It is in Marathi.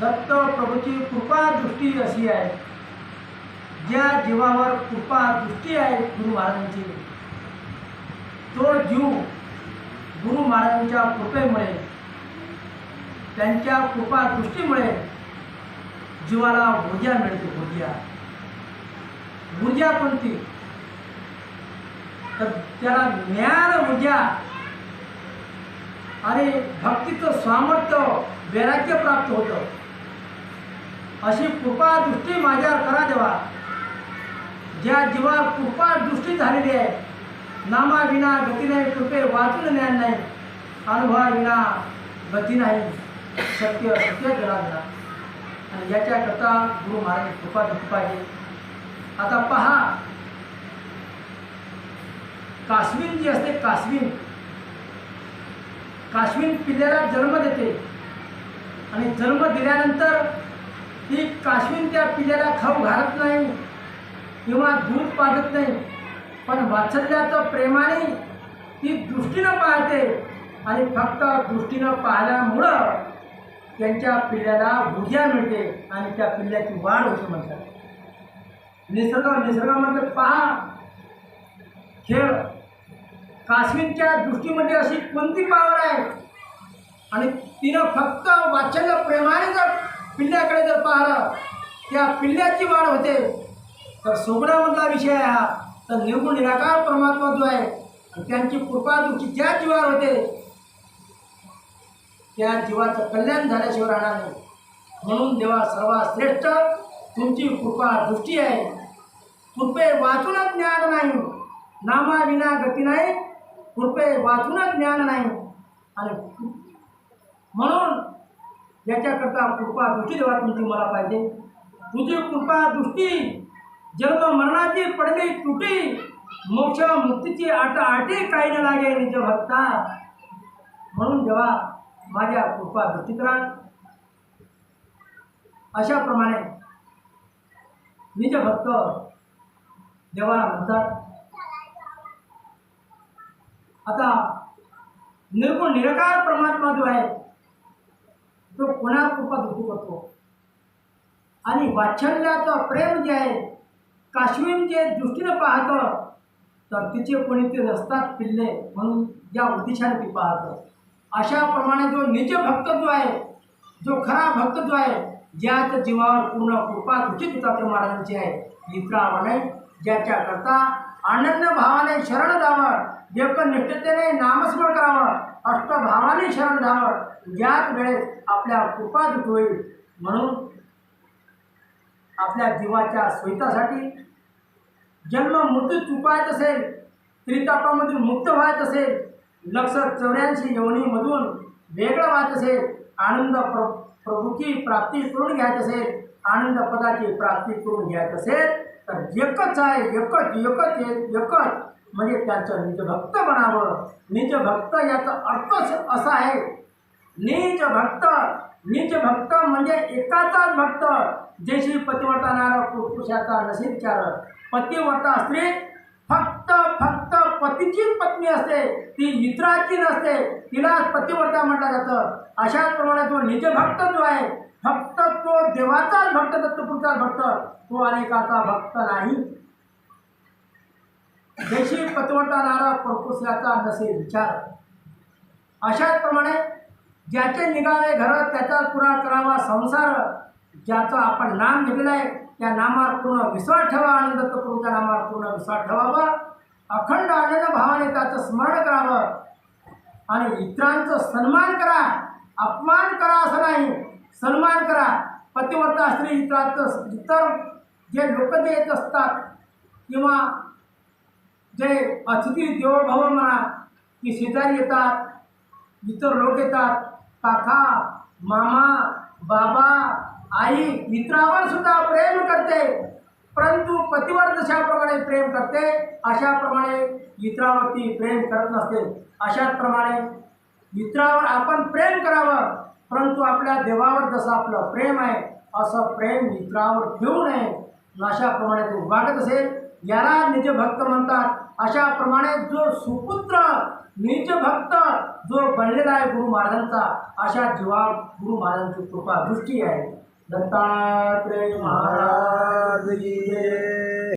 दत्त प्रभूची कृपा दृष्टी अशी आहे. ज्या जीवावर कृपा दृष्टी आहे गुरु महाराजांची तो जीव गुरु महाराजांच्या कृपेमुळे त्यांच्या कृपा दृष्टीमुळे जीवाला ऊर्जा मिळते ऊर्जा. ऊर्जा कोणती? तर त्याला ज्ञान ऊर्जा. आणि भक्तीचं सामर्थ्य वैराग्य प्राप्त होतं. अशी कृपा दृष्टी माझ्यावर करा देवा. ज्या जीवावर कृपा दृष्टी झालेली आहे नामाविना गती नाही कृपे वाचून ज्ञान नाही अनुभवाविना गती नाही सत्य सत्य जरा जरा आणि याच्याकरता गुरु महाराज कृपा दृष्टी पाहिजे. आता पहा काश्मीर जी असते काश्मीर काश्मीर पिल्ल्याला जन्म देते. आणि जन्म दिल्यानंतर ती काश्मीर त्या पिल्याला खाऊ घालत नाही किंवा दूध पाजत नाही. पण वात्सल्याचं प्रेमाने ती दृष्टीनं पाहते आणि फक्त दृष्टीनं पाहिल्यामुळं त्यांच्या पिल्ल्याला ऊर्जा मिळते आणि त्या पिल्ल्याची वाढ होते म्हणतात. निसर्ग निसर्गामध्ये पहा खेळ. काश्मीरच्या दृष्टीमध्ये अशी कोणती पावर आहे? आणि तिनं फक्त वाचल्य प्रेमाने जर पिल्ल्याकडे जर पाहिलं त्या पिल्ल्याची वाढ होते. तर सोबडामधला विषय आहे हा. तर निर्गुण निराकार परमात्मा जो आहे आणि त्यांची कृपा दुःखी ज्या जीवावर होते त्या जीवाचं कल्याण झाल्याशिवाय राहणार नाही. म्हणून देवा सर्वात श्रेष्ठ तुमची कृपा दृष्टी आहे. कृपे वाचूनच ज्ञान नाही. नामाविना गती नाही. कृपे वाचूनच ज्ञान नाही. आणि म्हणून याच्याकरता कृपा दृष्टी देवा तुमची मला पाहिजे. तुझी कृपा दृष्टी जन्म मरणाची पडली तुटी मोक्ष मुक्तीची आट आटे काही न लागे निज भक्ता. म्हणून देवा माझ्या कृपा दृष्टीत राहा अशाप्रमाणे निज भक्त देवाला म्हणतात. आता निर्गुण निराकार परमात्मा जो आहे तो कोणा कृपा दृष्टी करतो. आणि वात्सल्याचं प्रेम जे आहे काश्मीर जे दृष्टीनं पाहतं तर तिचे कोणी ते नसतात पिल्ले म्हणून ज्या उद्देशाने ती पाहतं. अशाप्रमाणे जो निज भक्त जो आहे जो खरा भक्त जो आहे ज्याच जीवावर पूर्ण कृपा उचित तुतात्र महाराजांची आहे. इतरावणे ज्याच्याकरता आनंद भावाने शरण जावं एकनिष्ठतेने नामस्मरण करावं अष्टभावाने शरण जावं ज्याच वेळेस आपल्या कृपा दुख होईल. म्हणून आपल्या जीवाच्या सोयीतासाठी जन्म मृत्यू चुकायत असेल त्रितापामधून मुक्त व्हायचं असेल लक्ष चौऱ्याऐंशी योनीमधून वेगळं व्हायचं असेल आनंद प्र प्रभूची प्राप्ती करून घ्यायचं असेल आनंद पदाची प्राप्ती करून घ्यायचं असेल तर एकच आहे एकच एकच एकच. म्हणजे त्याचं निजभक्त बनावं निजभक्त याचा अर्थच असा आहे निज भक्त निज भक्त म्हणजे एकाचाच भक्त. जैशी श्री नार पुरुषाचा नशीबचार पतिव्रता स्त्री फक्त फक्त पतीचीच पत्नी असते ती इतराची नसते. तिला पतिव्रता म्हटलं जातं. अशाच प्रमाणे तो निजभक्त जो आहे फक्त तो देवाचाच भक्त दत्तपुरचा भक्त. तो अनेकाचा भक्त नाही. देशी पतिव्रता नार नसे विचार. अशाच प्रमाणे ज्याचे निघाले घर त्याचा पुरा करावा संसार. ज्याचं आपण नाम घेतलेलं आहे त्या नामावर पूर्ण विश्वास ठेवा. आनंद प्रभूच्या नामावर पूर्ण विश्वास ठेवावा. अखंड आनंद भावाने त्याचं स्मरण करावं. आणि इतरांचं सन्मान करा. अपमान करा असं नाही. सन्मान करा. पतिव्रता स्त्री इतरांचं इतर जे लोक जे येत असतात किंवा जे अतिथी देवभव म्हणा की शेजारी येतात इतर लोक येतात काका मामा बाबा आई मित्रावर सुद्धा प्रेम करते. परंतु पतीवर जशाप्रमाणे प्रेम करते अशाप्रमाणे मित्रावरती प्रेम करत नसते. अशाचप्रमाणे मित्रावर आपण प्रेम करावं. परंतु आपल्या देवावर जसं आपलं प्रेम आहे असं प्रेम मित्रावर ठेवू नये. अशाप्रमाणे तो वागत असेल याला निजभक्त म्हणतात. अशाप्रमाणे जो सुपुत्र निजभक्त जो बनलेला आहे गुरु महाराजांचा अशा जीवा गुरु महाराजांची कृपा दृष्टी आहे. दत्तात्रय महाराज महाराज